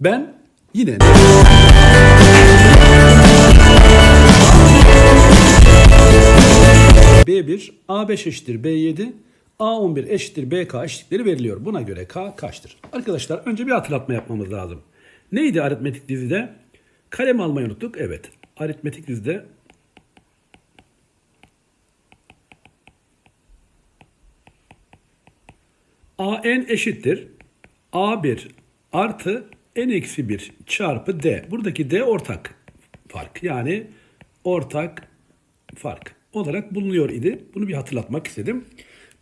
Ben yine B1, A5 eşittir B7, A11 eşittir BK eşitlikleri veriliyor. Buna göre K kaçtır? Arkadaşlar önce bir hatırlatma yapmamız lazım. Neydi aritmetik dizide? Kalem almayı unuttuk. Evet. Aritmetik dizide AN eşittir. A1 artı N eksi 1 çarpı D. Buradaki D ortak fark. Yani ortak fark olarak bulunuyor idi. Bunu bir hatırlatmak istedim.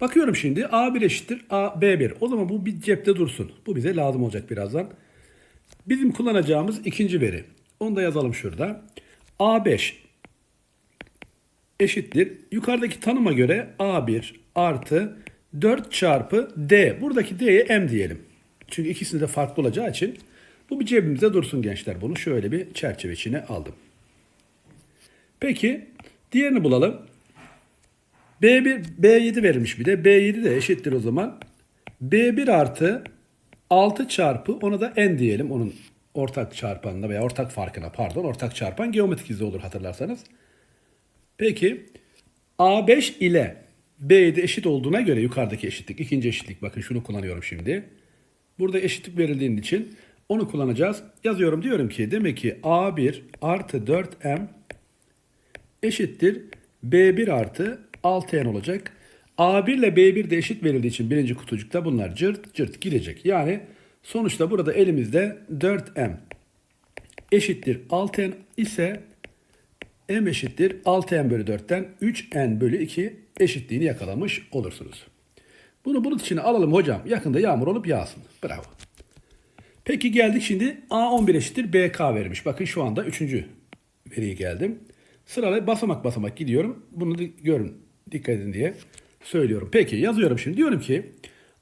Bakıyorum şimdi A1 eşittir A B1. O zaman bu bir cepte dursun. Bu bize lazım olacak birazdan. Bizim kullanacağımız ikinci veri. Onu da yazalım şurada. A5 eşittir. Yukarıdaki tanıma göre A1 artı 4 çarpı D. Buradaki D'ye M diyelim. Çünkü ikisinde de farklı olacağı için bu bir cebimizde dursun gençler. Bunu şöyle bir çerçeve içine aldım. Peki diğerini bulalım. B1, B7 verilmiş bir de. B7 de eşittir o zaman. B1 artı 6 çarpı ona da n diyelim. Onun ortak çarpanına veya ortak farkına pardon ortak çarpan geometrik dizi olur hatırlarsanız. Peki A5 ile B7 eşit olduğuna göre yukarıdaki eşitlik, ikinci eşitlik bakın şunu kullanıyorum şimdi. Burada eşitlik verildiğinin için onu kullanacağız. Yazıyorum diyorum ki demek ki A1 artı 4M eşittir B1 artı 6N olacak. A1 ile B1 de eşit verildiği için birinci kutucukta bunlar cırt cırt gidecek. Yani sonuçta burada elimizde 4M eşittir 6N ise M eşittir 6N bölü 4'ten 3N bölü 2 eşitliğini yakalamış olursunuz. Bunu bulut içine alalım hocam. Yakında yağmur olup yağsın. Bravo. Peki geldik şimdi A11 eşittir BK vermiş. Bakın şu anda üçüncü veriye geldim. Sırayla basamak basamak gidiyorum. Bunu görün. Dikkat edin diye söylüyorum. Peki yazıyorum şimdi. Diyorum ki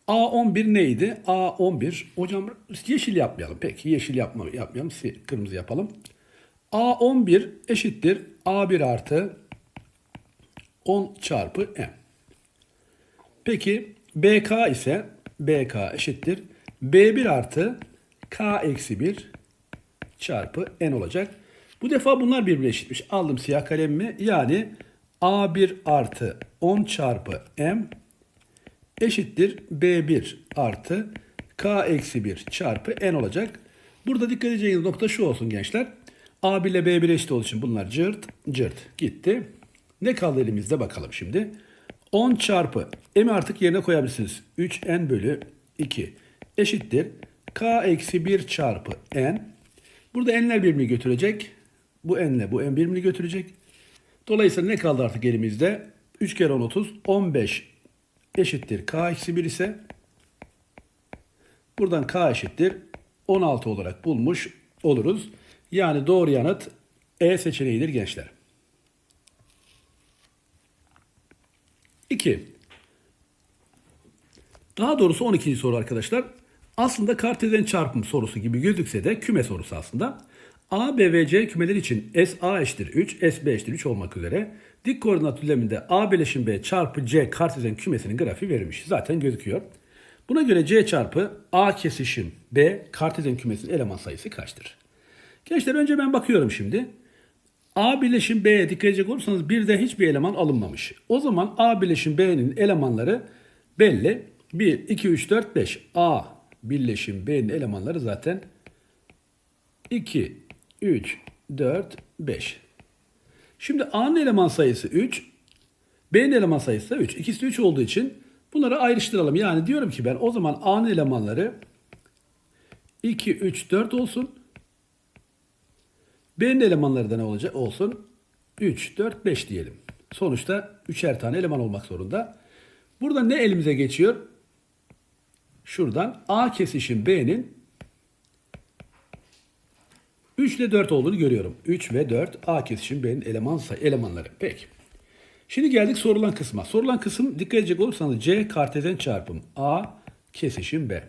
A11 neydi? A11. Hocam yeşil yapmayalım. Peki yeşil yapma, yapmayalım. Kırmızı yapalım. A11 eşittir A1 artı 10 çarpı M. Peki BK ise BK eşittir. B1 artı K eksi 1 çarpı N olacak. Bu defa bunlar birbirine eşitmiş. Aldım siyah kalemimi. Yani A1 artı 10 çarpı M eşittir B1 artı K eksi 1 çarpı N olacak. Burada dikkat edeceğiniz nokta şu olsun gençler. A1 ile B1 eşit olduğu için bunlar cırt cırt gitti. Ne kaldı elimizde bakalım şimdi. 10 çarpı M'i artık yerine koyabilirsiniz. 3N bölü 2 eşittir. K eksi 1 çarpı N. Burada N'ler birbirini götürecek. Bu N'le bu N birbirini götürecek. Dolayısıyla ne kaldı artık elimizde? 3 kere 10 30. 15 eşittir. K eksi 1 ise buradan K eşittir. 16 olarak bulmuş oluruz. Yani doğru yanıt E seçeneğidir gençler. 2. Daha doğrusu 12. soru arkadaşlar. Aslında kartezyen çarpım sorusu gibi gözükse de küme sorusu aslında. A, B ve C kümeleri için S A eşittir 3, S B eşittir 3 olmak üzere dik koordinat düzleminde A bileşim B çarpı C kartezyen kümesinin grafiği verilmiş. Zaten gözüküyor. Buna göre C çarpı A kesişim B kartezyen kümesinin eleman sayısı kaçtır? Gençler önce ben bakıyorum şimdi. A bileşim B'ye dikkat edecek olursanız bir de hiçbir eleman alınmamış. O zaman A bileşim B'nin elemanları belli. 1, 2, 3, 4, 5. A birleşim B'nin elemanları zaten 2, 3, 4, 5. Şimdi A'nın eleman sayısı 3, B'nin eleman sayısı da 3. İkisi de 3 olduğu için bunları ayrıştıralım. Yani diyorum ki ben o zaman A'nın elemanları 2, 3, 4 olsun. B'nin elemanları da ne olacak? Olsun. 3, 4, 5 diyelim. Sonuçta üçer tane eleman olmak zorunda. Burada ne elimize geçiyor? Şuradan A kesişim B'nin 3 ile 4 olduğunu görüyorum. 3 ve 4 A kesişim B'nin eleman say elemanları. Peki. Şimdi geldik sorulan kısma. Sorulan kısım dikkat edecek olursanız C kartezyen çarpım A kesişim B.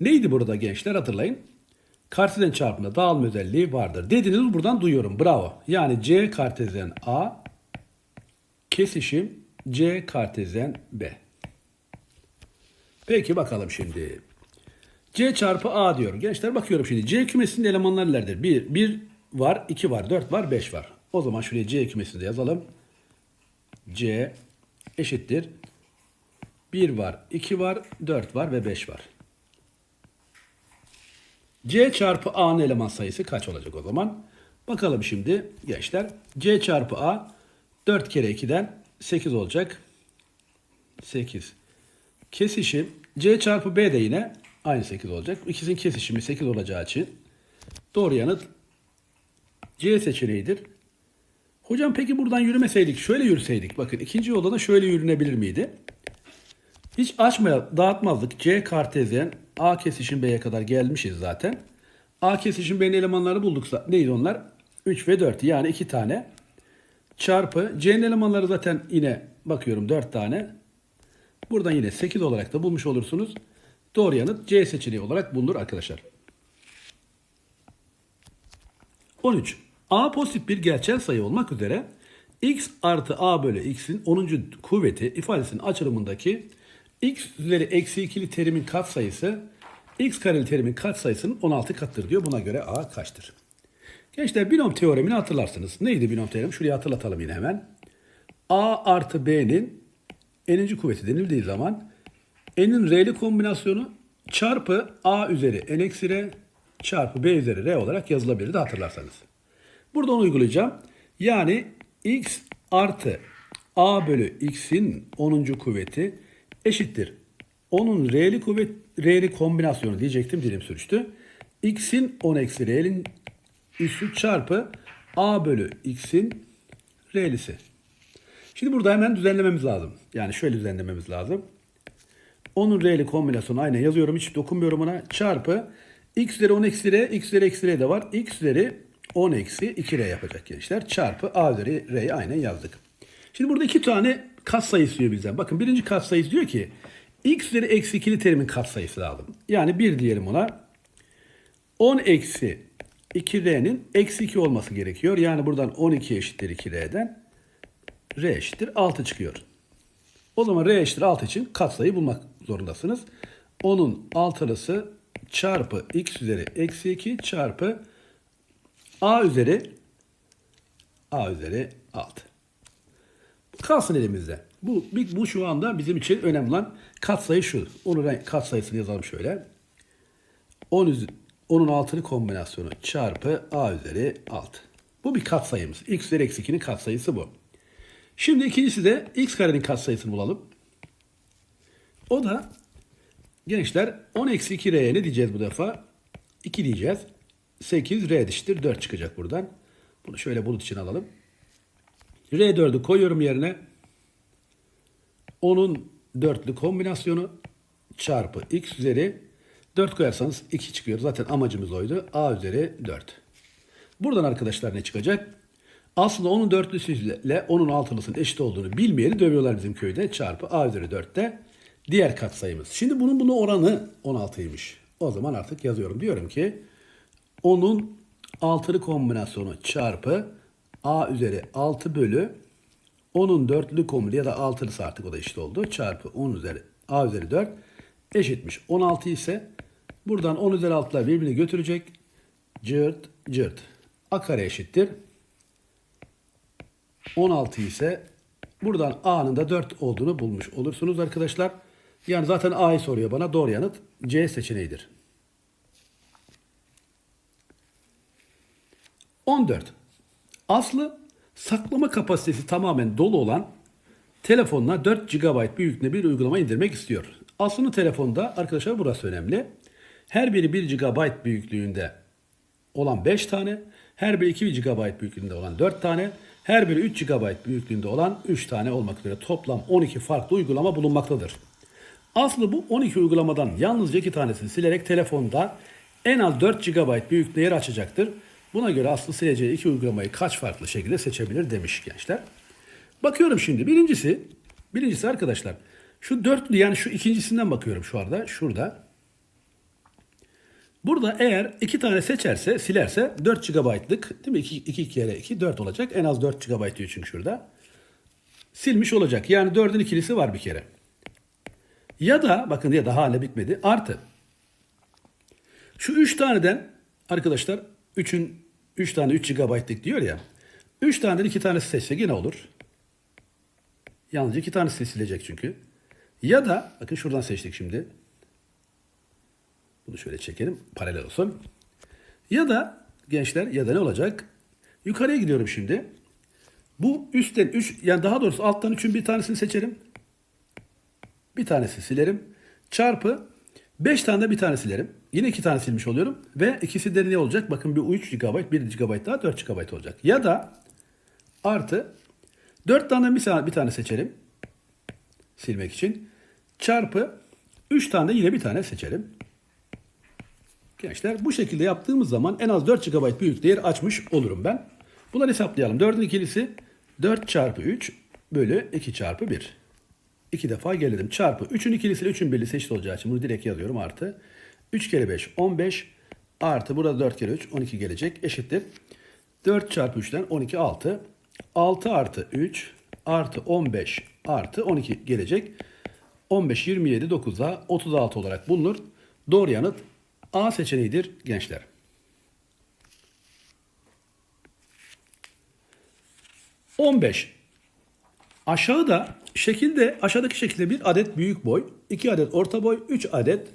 Neydi burada gençler hatırlayın. Kartezyen çarpımında dağılma özelliği vardır. Dediğinizi buradan duyuyorum. Bravo. Yani C kartezyen A kesişim C kartezyen B. Peki bakalım şimdi. C çarpı A diyor. Gençler bakıyorum şimdi. C kümesinin elemanları nelerdir? 1, 1 var, 2 var, 4 var, 5 var. O zaman şuraya C kümesini de yazalım. C eşittir. 1 var, 2 var, 4 var ve 5 var. C çarpı A'nın eleman sayısı kaç olacak o zaman? Bakalım şimdi gençler. C çarpı A 4 kere 2'den 8 olacak. 8. Kesişim C çarpı B de yine aynı 8 olacak. İkisinin kesişimi 8 olacağı için doğru yanıt C seçeneğidir. Hocam peki buradan yürümeseydik, şöyle yürüseydik. Bakın ikinci yolda da şöyle yürünebilir miydi? Hiç açmaya dağıtmazdık. C kartezyen A kesişim B'ye kadar gelmişiz zaten. A kesişim B'nin elemanları bulduksa neydi onlar? 3 ve 4 yani 2 tane. Çarpı C'nin elemanları zaten yine bakıyorum 4 tane. Buradan yine 8 olarak da bulmuş olursunuz. Doğru yanıt C seçeneği olarak bulunur arkadaşlar. 13. A pozitif bir gerçel sayı olmak üzere x artı a bölü x'in 10. kuvveti ifadesinin açılımındaki x üzeri eksi ikili terimin katsayısı x kareli terimin katsayısının 16 katıdır diyor. Buna göre a kaçtır? Gençler binom teoremini hatırlarsınız. Neydi binom teoremi? Şuraya hatırlatalım yine hemen. a artı b'nin n'inci kuvveti denildiği zaman n'in r'li kombinasyonu çarpı a üzeri n eksi r çarpı b üzeri r olarak yazılabilirdi hatırlarsanız. Burada onu uygulayacağım. Yani x artı a bölü x'in 10. kuvveti eşittir. Onun r'li kuvvet, r'li kombinasyonu diyecektim dilim sürçtü. x'in 10 eksi r'nin üssü çarpı a bölü x'in r'lisi. Şimdi burada hemen düzenlememiz lazım. Yani şöyle düzenlememiz lazım. Onun r'li kombinasyonu aynen yazıyorum. Hiç dokunmuyorum ona. Çarpı x üzeri 10 eksi r, x üzeri eksi r de var. x üzeri 10 eksi 2r yapacak gençler. Çarpı a üzeri r'yi aynen yazdık. Şimdi burada iki tane katsayı istiyor bizden. Bakın birinci katsayı diyor ki x üzeri eksi 2'li terimin katsayısı lazım. Yani 1 diyelim ona. 10 eksi 2r'nin eksi 2 olması gerekiyor. Yani buradan 12 eşittir 2r'den r eşittir 6 çıkıyor. O zaman r eşittir 6 için katsayı bulmak zorundasınız. 10'un altılısı çarpı x üzeri eksi 2 çarpı a üzeri a üzeri 6. Kalsın elimizde. Bu, bu şu anda bizim için önemli olan katsayı şu. Onun katsayısını yazalım şöyle. 10 üz- 10'un altılı kombinasyonu çarpı a üzeri 6. Bu bir katsayımız. x üzeri eksi 2'nin katsayısı bu. Şimdi ikincisi de x karenin katsayısını bulalım. O da gençler 10 eksi 2 r'ye ne diyeceğiz bu defa? 2 diyeceğiz. 8 r eşittir 4 çıkacak buradan. Bunu şöyle bulut için alalım. R4'ü koyuyorum yerine. 10'un dörtlü kombinasyonu çarpı x üzeri 4 koyarsanız 2 çıkıyor. Zaten amacımız oydu. A üzeri 4. Buradan arkadaşlar ne çıkacak? Aslında onun dörtlüsüyle onun altılısının eşit olduğunu bilmeyeni dövüyorlar bizim köyde. Çarpı A üzeri 4'te diğer katsayımız. Şimdi bunun bunu oranı 16'ymış. O zaman artık yazıyorum. Diyorum ki onun altılı kombinasyonu çarpı A üzeri 6 bölü 10'un dörtlü kombinasyonu ya da altılısı artık o da eşit oldu. Çarpı 10 üzeri A üzeri 4 eşitmiş. 16 ise buradan 10 üzeri 6'lar birbirini götürecek. Cırt cırt. A kare eşittir. 16 ise buradan A'nın da 4 olduğunu bulmuş olursunuz arkadaşlar. Yani zaten A'yı soruyor bana. Doğru yanıt C seçeneğidir. 14. Aslı saklama kapasitesi tamamen dolu olan telefonuna 4 GB büyüklüğünde bir uygulama indirmek istiyor. Aslı'nın telefonda arkadaşlar burası önemli. Her biri 1 GB büyüklüğünde olan 5 tane, her biri 2 GB büyüklüğünde olan 4 tane, her biri 3 GB büyüklüğünde olan 3 tane olmak üzere toplam 12 farklı uygulama bulunmaktadır. Aslı bu 12 uygulamadan yalnızca 2 tanesini silerek telefonda en az 4 GB büyüklüğünde yer açacaktır. Buna göre Aslı sileceği iki uygulamayı kaç farklı şekilde seçebilir demiş gençler. Bakıyorum şimdi birincisi, birincisi arkadaşlar şu dörtlü yani şu ikincisinden bakıyorum şu anda şurada. Burada eğer iki tane seçerse, silerse 4 GB'lık değil mi? 2, 2 kere 2, 4 olacak. En az 4 GB diyor çünkü şurada. Silmiş olacak. Yani 4'ün ikilisi var bir kere. Ya da bakın ya da hala bitmedi. Artı. Şu 3 taneden arkadaşlar 3'ün 3 tane 3 GB'lık diyor ya. 3 taneden 2 tanesi seçse yine olur. Yalnızca 2 tanesi seçilecek çünkü. Ya da bakın şuradan seçtik şimdi. Bunu şöyle çekelim paralel olsun. Ya da gençler ya da ne olacak? Yukarıya gidiyorum şimdi. Bu üstten 3 yani daha doğrusu alttan 3'ün bir tanesini seçerim. Bir tanesi silerim. Çarpı 5 tane de bir tane silerim. Yine 2 tane silmiş oluyorum. Ve ikisi de ne olacak? Bakın bir 3 GB, 1 GB daha 4 GB olacak. Ya da artı 4 tane bir tane, bir tane seçerim. Silmek için. Çarpı 3 tane de yine bir tane seçerim. Gençler bu şekilde yaptığımız zaman en az 4 GB büyük değer açmış olurum ben. Bunları hesaplayalım. 4'ün ikilisi 4 çarpı 3 bölü 2 çarpı 1. İki defa gelelim. Çarpı 3'ün ikilisiyle 3'ün birliği eşit olacağı için bunu direkt yazıyorum. Artı 3 kere 5 15 artı burada 4 kere 3 12 gelecek. Eşittir. 4 çarpı 3'ten 12 6. 6 artı 3 artı 15 artı 12 gelecek. 15 27 9'a 36 olarak bulunur. Doğru yanıt A seçeneğidir gençler. On beş. Aşağıda şekilde aşağıdaki şekilde bir adet büyük boy, iki adet orta boy, üç adet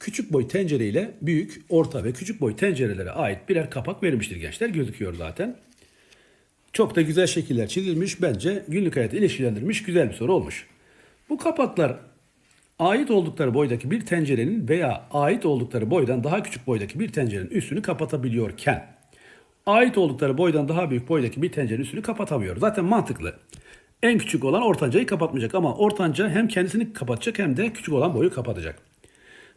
küçük boy tencere ile büyük, orta ve küçük boy tencerelere ait birer kapak verilmiştir gençler. Gözüküyor zaten. Çok da güzel şekiller çizilmiş. Bence günlük hayatı ilişkilendirilmiş güzel bir soru olmuş. Bu kapaklar ait oldukları boydaki bir tencerenin veya ait oldukları boydan daha küçük boydaki bir tencerenin üstünü kapatabiliyorken ait oldukları boydan daha büyük boydaki bir tencerenin üstünü kapatamıyor. Zaten mantıklı. En küçük olan ortancayı kapatmayacak ama ortanca hem kendisini kapatacak hem de küçük olan boyu kapatacak.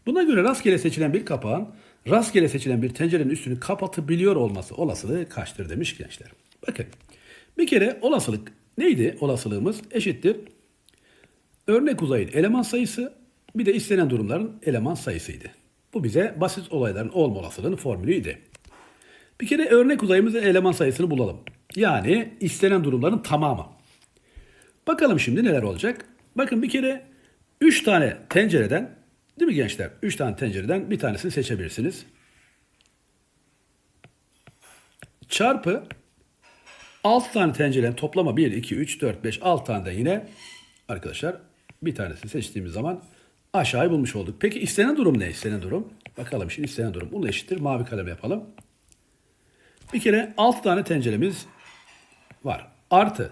Buna göre rastgele seçilen bir kapağın rastgele seçilen bir tencerenin üstünü kapatabiliyor olması olasılığı kaçtır demiş gençler. Bakın bir kere olasılık neydi? Olasılığımız eşittir. Örnek uzayın eleman sayısı bir de istenen durumların eleman sayısıydı. Bu bize basit olayların olma olasılığının formülüydü. Bir kere örnek uzayımızın eleman sayısını bulalım. Yani istenen durumların tamamı. Bakalım şimdi neler olacak. Bakın bir kere 3 tane tencereden değil mi gençler? 3 tane tencereden bir tanesini seçebilirsiniz. Çarpı 6 tane tencerenin toplama 1, 2, 3, 4, 5, 6 tane de yine arkadaşlar bir tanesini seçtiğimiz zaman aşağıyı bulmuş olduk. Peki istenen durum ne? İstenen durum. Bakalım şimdi istenen durum. Bunu eşittir. Mavi kalem yapalım. Bir kere 6 tane tenceremiz var. Artı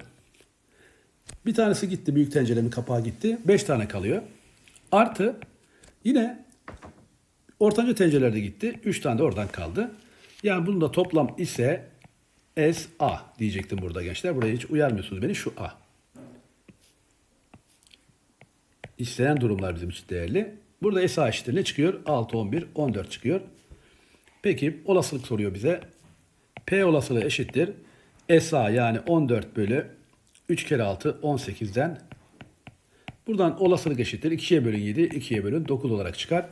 bir tanesi gitti. Büyük tenceremin kapağı gitti. 5 tane kalıyor. Artı yine ortanca tencerelerde gitti. 3 tane de oradan kaldı. Yani bunun da toplam ise S A diyecektim burada gençler. Buraya hiç uyarmıyorsunuz beni. Şu A. İstenen durumlar bizim için değerli. Burada SA eşittir ne çıkıyor? 6, 11, 14 çıkıyor. Peki olasılık soruyor bize. P olasılığı eşittir. SA yani 14 bölü 3 kere 6 18'den buradan olasılık eşittir. 2'ye bölün 7, 2'ye bölün 9 olarak çıkar.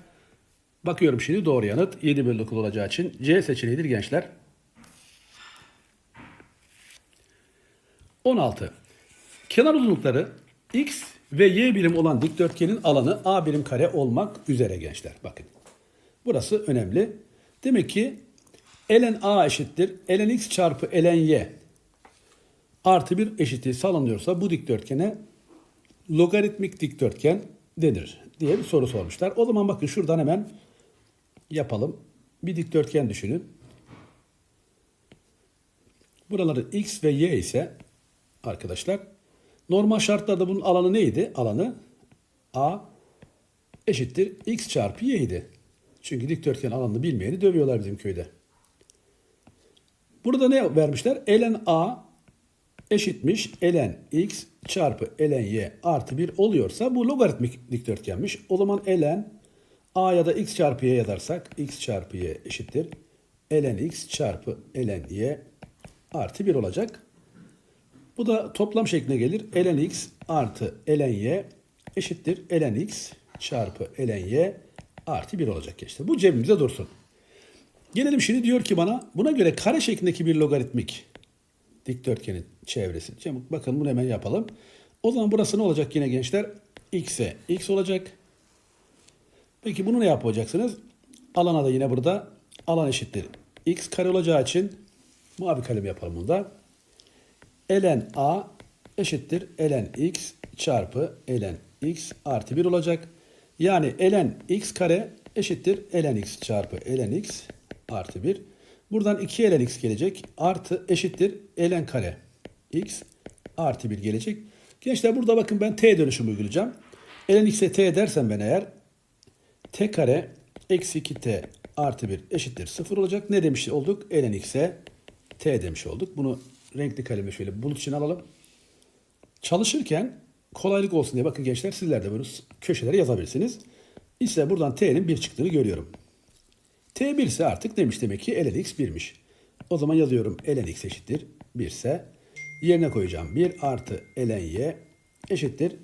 Bakıyorum şimdi doğru yanıt 7 bölü 9 olacağı için C seçeneğidir gençler. 16. Kenar uzunlukları x ve y birim olan dikdörtgenin alanı a birim kare olmak üzere gençler. Bakın. Burası önemli. Demek ki ln a eşittir. ln x çarpı ln y artı bir eşitliği sağlanıyorsa bu dikdörtgene logaritmik dikdörtgen denir diye bir soru sormuşlar. O zaman bakın şuradan hemen yapalım. Bir dikdörtgen düşünün. Buraları x ve y ise arkadaşlar normal şartlarda bunun alanı neydi? Alanı a eşittir x çarpı y idi. Çünkü dikdörtgen alanını bilmeyeni dövüyorlar bizim köyde. Burada ne vermişler? ln a eşitmiş ln x çarpı ln y artı 1 oluyorsa bu logaritmik dikdörtgenmiş. O zaman ln a ya da x çarpı y yazarsak x çarpı y eşittir. ln x çarpı ln y artı 1 olacak. Bu da toplam şekline gelir. ln x artı ln y eşittir. ln x çarpı ln y artı 1 olacak işte. Bu cebimizde dursun. Gelelim şimdi diyor ki bana buna göre kare şeklindeki bir logaritmik dikdörtgenin çevresi. Şimdi bakın bunu hemen yapalım. O zaman burası ne olacak yine gençler? x'e x olacak. Peki bunu ne yapacaksınız? Alana da yine burada alan eşittir. X kare olacağı için mavi kalem yapalım bunda. Ln a eşittir ln x çarpı ln x artı 1 olacak. Yani ln x kare eşittir ln x çarpı ln x artı 1. Buradan 2 ln x gelecek. Artı eşittir ln kare x artı 1 gelecek. Gençler burada bakın ben t dönüşümü uygulayacağım. ln x'e t dersem ben eğer t kare eksi 2t artı 1 eşittir 0 olacak. Ne demiş olduk? ln x'e t demiş olduk. Bunu renkli kaleme şöyle bulut için alalım. Çalışırken kolaylık olsun diye bakın gençler sizler de böyle köşelere yazabilirsiniz. İşte buradan t'nin 1 çıktığını görüyorum. t 1 ise artık demiş demek ki ln x 1'miş. O zaman yazıyorum ln x eşittir 1 ise yerine koyacağım 1 artı ln y eşittir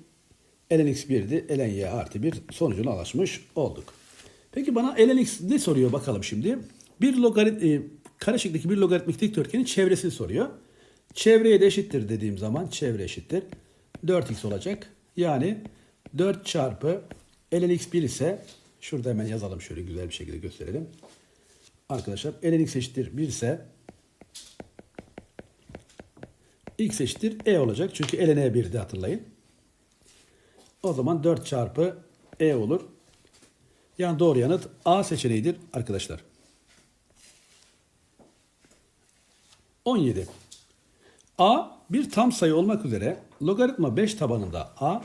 ln x 1'di ln y artı 1 sonucuna ulaşmış olduk. Peki bana ln x ne soruyor bakalım şimdi. Bir logarit e, kare bir logaritmik dikdörtgenin çevresini soruyor. Çevreye de eşittir dediğim zaman çevre eşittir 4x olacak. Yani 4 çarpı ln x 1 ise şurada hemen yazalım şöyle güzel bir şekilde gösterelim. Arkadaşlar ln x eşittir 1 ise x eşittir e olacak. Çünkü ln e 1'di hatırlayın. O zaman 4 çarpı e olur. Yani doğru yanıt A seçeneğidir arkadaşlar. 17. A bir tam sayı olmak üzere logaritma 5 tabanında A,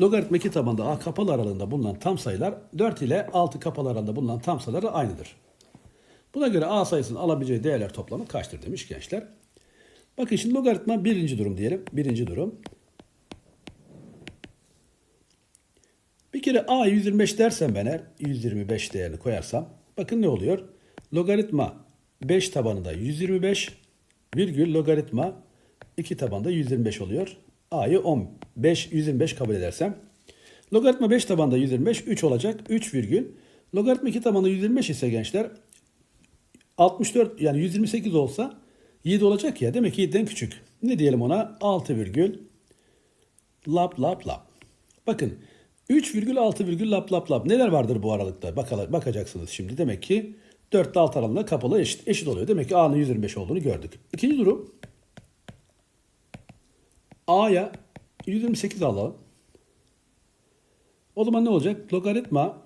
logaritma 2 tabanında A kapalı aralığında bulunan tam sayılar 4 ile 6 kapalı aralığında bulunan tam sayıları aynıdır. Buna göre A sayısının alabileceği değerler toplamı kaçtır demiş gençler. Bakın şimdi logaritma birinci durum diyelim. Birinci durum. Bir kere A 125 dersem ben eğer 125 değerini koyarsam bakın ne oluyor? Logaritma 5 tabanında 125 virgül logaritma 2 tabanında 125 oluyor. A'yı 15 125 kabul edersem logaritma 5 tabanında 125 3 olacak. 3 virgül logaritma 2 tabanında 125 ise gençler 64 yani 128 olsa 7 olacak ya. Demek ki 7'den küçük. Ne diyelim ona? 6 virgül lap lap lap. Bakın 3 virgül 6 virgül lap lap lap. Neler vardır bu aralıkta? Bakalım, bakacaksınız şimdi. Demek ki 4 ile 6 aralığında kapalı eşit, eşit oluyor. Demek ki A'nın 125 olduğunu gördük. İkinci durum. A'ya 128 alalım. O zaman ne olacak? Logaritma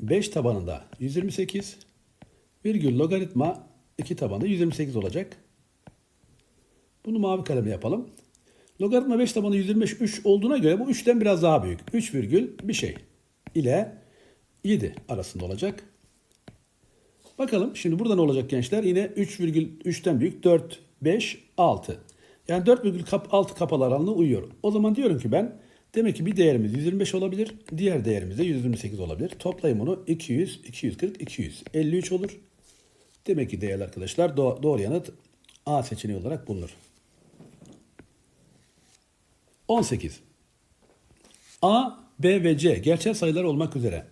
5 tabanında 128 virgül logaritma 2 tabanında 128 olacak. Bunu mavi kaleme yapalım. Logaritma 5 tabanı 125 3 olduğuna göre bu 3'ten biraz daha büyük. 3 virgül bir şey ile 7 arasında olacak. Bakalım şimdi burada ne olacak gençler? Yine 3 virgül 3'ten büyük 4, 5, 6. Yani 4 virgül 6 kapalı aralığına uyuyor. O zaman diyorum ki ben demek ki bir değerimiz 125 olabilir. Diğer değerimiz de 128 olabilir. Toplayayım onu 200, 240, 200. 53 olur. Demek ki değerli arkadaşlar doğru yanıt A seçeneği olarak bulunur. 18. A, B ve C gerçel sayılar olmak üzere.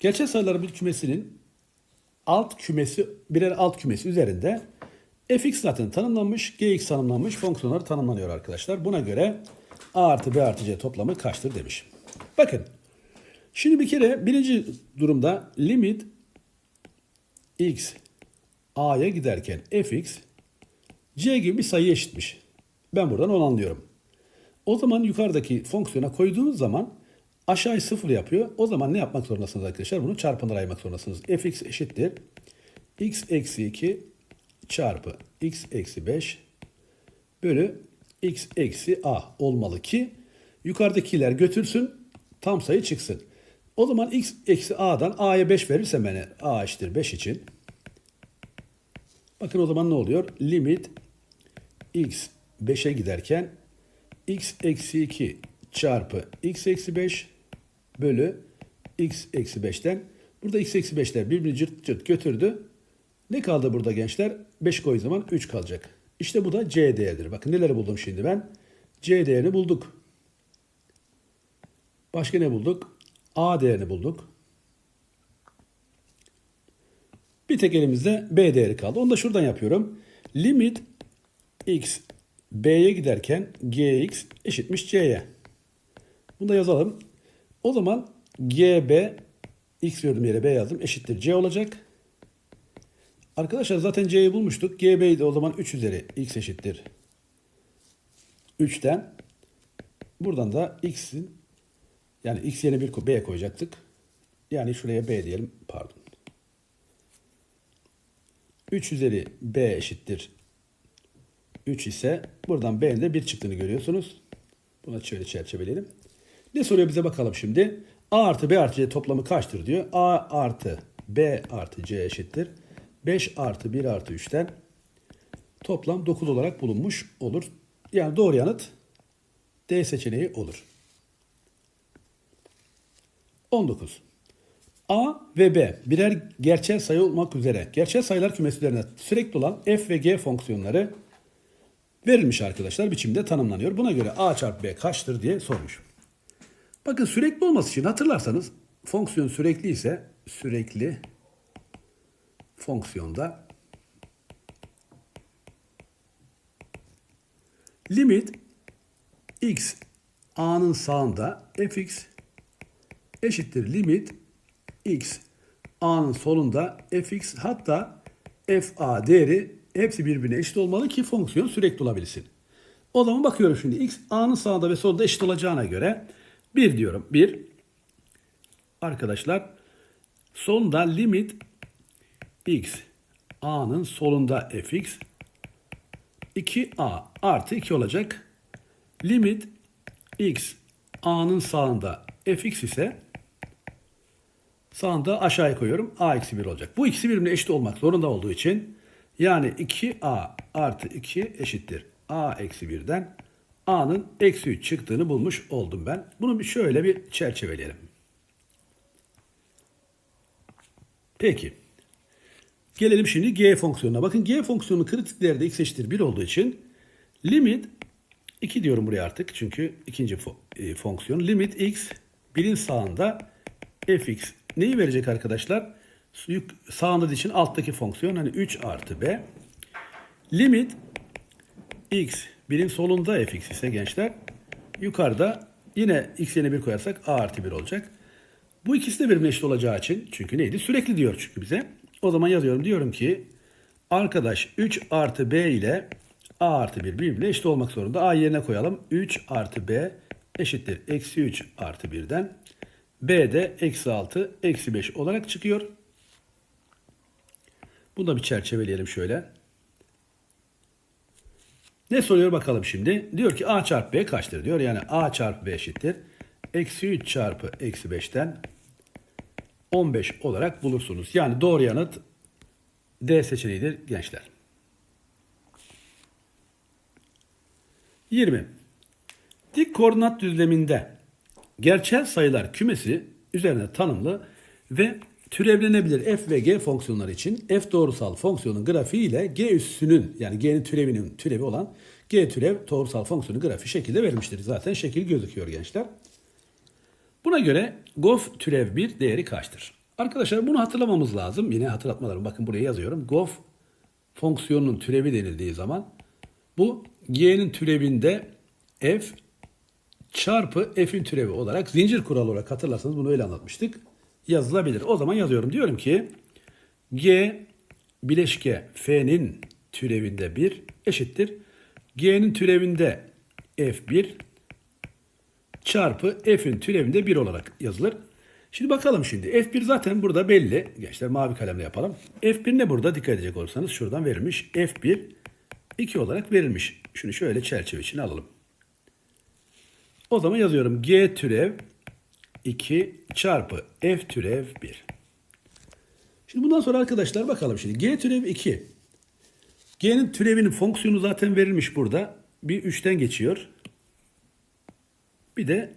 Gerçel sayıların bir kümesinin alt kümesi, birer alt kümesi üzerinde fx zaten tanımlanmış, gx tanımlanmış fonksiyonlar tanımlanıyor arkadaşlar. Buna göre a artı b artı c toplamı kaçtır demiş. Bakın. Şimdi bir kere birinci durumda limit x a'ya giderken fx c gibi bir sayı eşitmiş. Ben buradan onu anlıyorum. O zaman yukarıdaki fonksiyona koyduğunuz zaman aşağıyı sıfır yapıyor. O zaman ne yapmak zorundasınız arkadaşlar? Bunu çarpanlara ayırmak zorundasınız. fx eşittir. x eksi 2 çarpı x eksi 5 bölü x eksi a olmalı ki yukarıdakiler götürsün tam sayı çıksın. O zaman x eksi a'dan a'ya 5 verirsem ben a eşittir 5 için bakın o zaman ne oluyor? Limit x 5'e giderken x eksi 2 çarpı x eksi 5 bölü x eksi 5'ten. Burada x eksi 5'ler birbirini cırt cırt götürdü. Ne kaldı burada gençler? 5 koy zaman 3 kalacak. İşte bu da c değeridir. Bakın neleri buldum şimdi ben? c değerini bulduk. Başka ne bulduk? a değerini bulduk. Bir tek elimizde b değeri kaldı. Onu da şuradan yapıyorum. Limit x b'ye giderken gx eşitmiş c'ye. Bunu da yazalım. O zaman GB X gördüğüm yere B yazdım. Eşittir C olacak. Arkadaşlar zaten C'yi bulmuştuk. GB'yi de o zaman 3 üzeri X eşittir 3'ten. Buradan da X'in yani X yerine bir B koyacaktık. Yani şuraya B diyelim. Pardon. 3 üzeri B eşittir 3 ise buradan B'nin de 1 çıktığını görüyorsunuz. Buna şöyle çerçeveleyelim. Ne soruyor bize bakalım şimdi. A artı B artı C toplamı kaçtır diyor. A artı B artı C eşittir. 5 artı 1 artı 3'ten toplam 9 olarak bulunmuş olur. Yani doğru yanıt D seçeneği olur. 19. A ve B birer gerçel sayı olmak üzere gerçel sayılar kümesi üzerine sürekli olan f ve g fonksiyonları verilmiş arkadaşlar biçimde tanımlanıyor. Buna göre a çarpı b kaçtır diye sormuş. Bakın sürekli olması için hatırlarsanız fonksiyon sürekli ise sürekli fonksiyonda limit x a'nın sağında fx eşittir limit x a'nın solunda fx hatta fa değeri hepsi birbirine eşit olmalı ki fonksiyon sürekli olabilsin. O zaman bakıyorum şimdi x a'nın sağında ve solunda eşit olacağına göre 1 diyorum. 1 arkadaşlar sonunda limit x a'nın solunda fx 2a artı 2 olacak. Limit x a'nın sağında fx ise sağında aşağıya koyuyorum. a eksi 1 olacak. Bu ikisi birbirine eşit olmak zorunda olduğu için yani 2a artı 2 eşittir. a eksi 1'den a'nın eksi 3 çıktığını bulmuş oldum ben. Bunu bir şöyle bir çerçeveleyelim. Peki. Gelelim şimdi g fonksiyonuna. Bakın g fonksiyonu kritik değerde x eşittir 1 olduğu için limit 2 diyorum buraya artık çünkü ikinci fo- e, fonksiyon. Limit x birin sağında fx neyi verecek arkadaşlar? Sağında için alttaki fonksiyon hani 3 artı b. Limit x birin solunda fx ise gençler yukarıda yine x yerine 1 koyarsak a artı 1 olacak. Bu ikisi de birbirine eşit olacağı için çünkü neydi? Sürekli diyor çünkü bize. O zaman yazıyorum diyorum ki arkadaş 3 artı b ile a artı 1 birbirine eşit olmak zorunda. a yerine koyalım. 3 artı b eşittir. Eksi 3 artı 1'den b de eksi 6 eksi 5 olarak çıkıyor. Bunu da bir çerçeveleyelim şöyle. Ne soruyor bakalım şimdi? Diyor ki a çarpı b kaçtır diyor. Yani a çarpı b eşittir. Eksi 3 çarpı eksi 5'ten 15 olarak bulursunuz. Yani doğru yanıt D seçeneğidir gençler. 20. Dik koordinat düzleminde gerçel sayılar kümesi üzerine tanımlı ve türevlenebilir f ve g fonksiyonları için f doğrusal fonksiyonun grafiği ile g üssünün yani g'nin türevinin türevi olan g türev doğrusal fonksiyonun grafiği şekilde verilmiştir. Zaten şekil gözüküyor gençler. Buna göre gof türev 1 değeri kaçtır? Arkadaşlar bunu hatırlamamız lazım. Yine hatırlatmalarım bakın buraya yazıyorum. Gof fonksiyonunun türevi denildiği zaman bu g'nin türevinde f çarpı f'in türevi olarak zincir kuralı olarak hatırlarsanız bunu öyle anlatmıştık. Yazılabilir. O zaman yazıyorum. Diyorum ki g bileşke f'nin türevinde 1 eşittir. g'nin türevinde f1 çarpı f'in türevinde 1 olarak yazılır. Şimdi bakalım şimdi. F1 zaten burada belli. Gençler mavi kalemle yapalım. F1 ne burada? Dikkat edecek olursanız şuradan verilmiş. F1 2 olarak verilmiş. Şunu şöyle çerçeve içine alalım. O zaman yazıyorum. G türev 2 çarpı F türev 1. Şimdi bundan sonra arkadaşlar bakalım şimdi. G türev 2. G'nin türevinin fonksiyonu zaten verilmiş burada. Bir 3'ten geçiyor. Bir de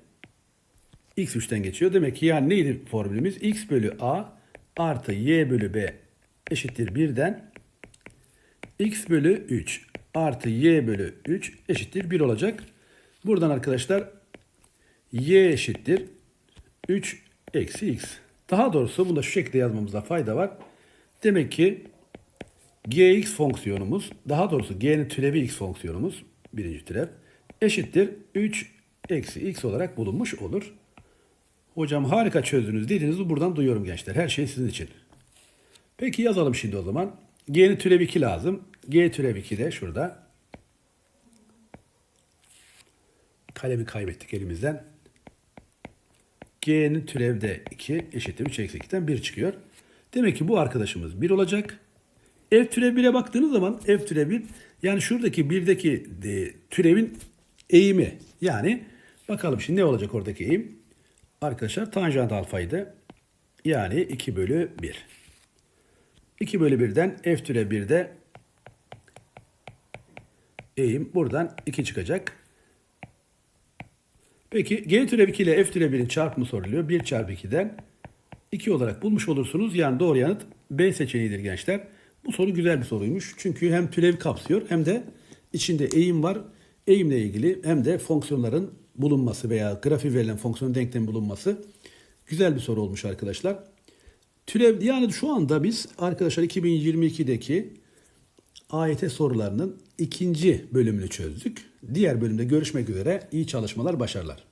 x 3'ten geçiyor. Demek ki yani neydi formülümüz? x bölü a artı y bölü b eşittir 1'den x bölü 3 artı y bölü 3 eşittir 1 olacak. Buradan arkadaşlar y eşittir 3 eksi x. Daha doğrusu bunu da şu şekilde yazmamızda fayda var. Demek ki gx fonksiyonumuz, daha doğrusu g'nin türevi x fonksiyonumuz, birinci türev, eşittir 3 eksi x olarak bulunmuş olur. Hocam harika çözdünüz dediğinizi buradan duyuyorum gençler. Her şey sizin için. Peki yazalım şimdi o zaman. G'nin türev 2 lazım. G türev 2 de şurada. Kalemi kaybettik elimizden. G'nin türevde 2 eşittir 3 eksi 2'den 1 çıkıyor. Demek ki bu arkadaşımız 1 olacak. F türev 1'e baktığınız zaman F türev 1 yani şuradaki 1'deki de, türevin eğimi. Yani bakalım şimdi ne olacak oradaki eğim? Arkadaşlar tanjant alfaydı. Yani 2 bölü 1. 2 bölü 1'den F türev 1'de eğim buradan 2 çıkacak. Peki G türev 2 ile F türev 1'in çarpımı soruluyor. 1 çarpı 2'den 2 olarak bulmuş olursunuz. Yani doğru yanıt B seçeneğidir gençler. Bu soru güzel bir soruymuş. Çünkü hem türev kapsıyor hem de içinde eğim var. Eğimle ilgili hem de fonksiyonların bulunması veya grafiği verilen fonksiyon denklemi bulunması güzel bir soru olmuş arkadaşlar. Türev yani şu anda biz arkadaşlar 2022'deki AYT sorularının ikinci bölümünü çözdük. Diğer bölümde görüşmek üzere. İyi çalışmalar, başarılar.